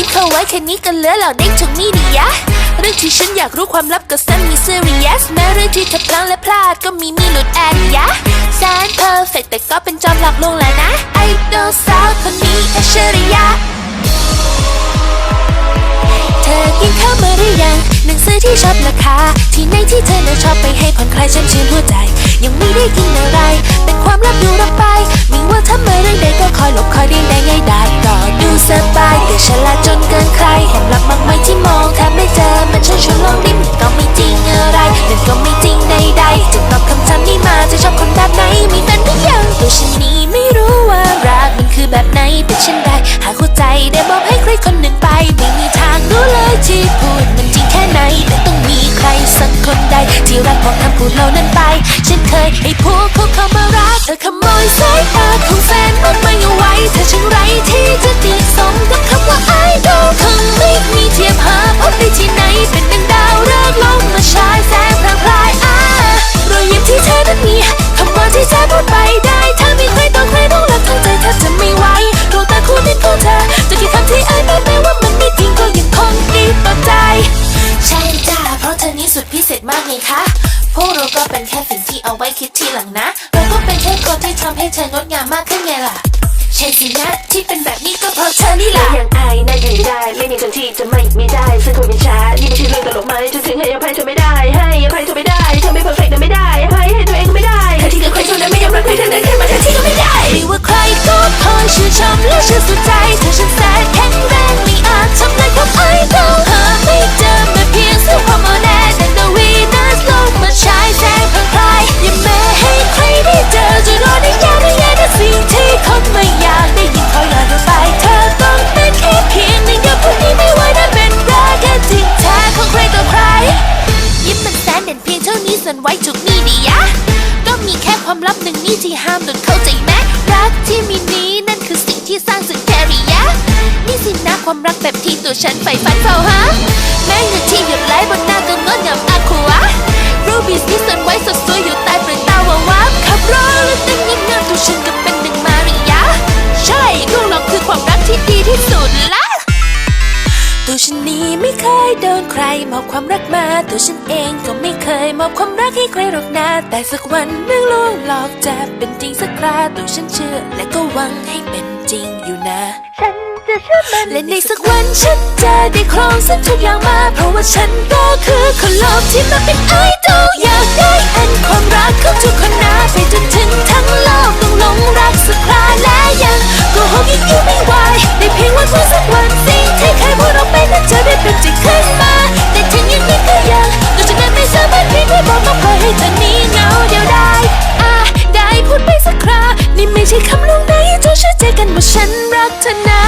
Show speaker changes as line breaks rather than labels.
ทิ้งเขาไว้แค่นี้กันเลือเหล่าเด็กถึงนี่ดียะ เรื่องที่ฉันอยากรู้ความลับก็ซันมี serious แม้เรื่องที่เธอพลังและพลาดก็มีมีหลุดแอนยะแสนเพอร์เฟกแต่ก็เป็นจอมหลักลวงแหละนะไอดอลสาวคนนี้อัจฉริยะเธอกินข้าวมาหรือยัง หนังสือที่ชอบราคา ที่ไหนที่เธอน่ะชอบไปให้ผ่อนคลายฉันชื่นหัวใจ ยังไม่ได้กินอะไรเป็นความลับดูรับไป มีว่า กบอกคำพูดเหล่านั้นไป ฉันเคยให้พวกเขาเข้ามารักเธอขโมยสายตาของแฟนมันไม่เอาไว้เธอช่างไรที่จะเดียดสมกับคำว่าไอดอลคงไม่มีเทียมหาพบได้ที่ไหนเป็นดังดาวฤกษ์ลงมาฉายแสงพรางพรายอ่ารอยยิ้มที่เธอนั้นมีคำว่าที่เธอพูดไปได้ถ้ามีใครต่อใครต้องรักทั้งใจแทบจะไม่ไหวดวงตาคู่นี้ของเธอจะกี่คำที่ไอ้ไม่แม้ว่ามันไม่จริงก็ยังคงดีต่อใจ ใช่จ้าเพราะเธอนี้สุดพิเศษมากไงคะ วกเราก็เป็นแค่สิ่งที่เอาไว้คิดทีหลังนะ เราก็เป็นแค่คนที่ทำให้เธองดงามมากขึ้นไงล่ะใช่สินะที่เป็นแบบนี้ก็เพราะเธอนี่แหละ
อย่างอายน่าอยู่ได้ ไม่มีคนที่จะไม่มีได้ซึ่งคงเป็นช้านี่ ท่านี้
ส่วนไว้จุกนี่ดียะ ก็มีแค่ความลับหนึ่งนี่ที่ห้ามหลุดเข้าใจไหมรักที่มีนี้นั่นคือสิ่งที่สร้างสุดแคริยะ นี่สินะความรักแบบที่ตัวฉันใฝ่ฝันเฝ้าหาแม้เงินที่หยดไหลบนหน้าก็งดงามอาคัวรูบิสที่ซ่อนไว้สดสวยอยู่ใต้เปลือกตาวาวาบขับรถแล้วเต้นงดงามตัวฉันก็เป็นหนึ่งมาริยะ ใช่ลูกเราคือความรักที่ดีที่สุดละ ฉันนี้ไม่เคยโดนใครมอบความรักมาตัวฉันเองก็ไม่เคยมอบความรักให้ใครหรอกนะแต่สักวันเรื่องลวงหลอกจะเป็นจริงสักคราตัวฉันเชื่อ และก็หวังให้เป็นจริงอยู่นะ
ฉันจะเชื่อมัน
และในสักวันฉันจะได้ครองสิ้นทุกอย่างมา เพราะว่าฉันก็คือคนโลกที่มาเป็นไอดอลอยากได้อันความรัก คำลงไหนเธอเชื่อใจกันว่าฉันรักเธอนะ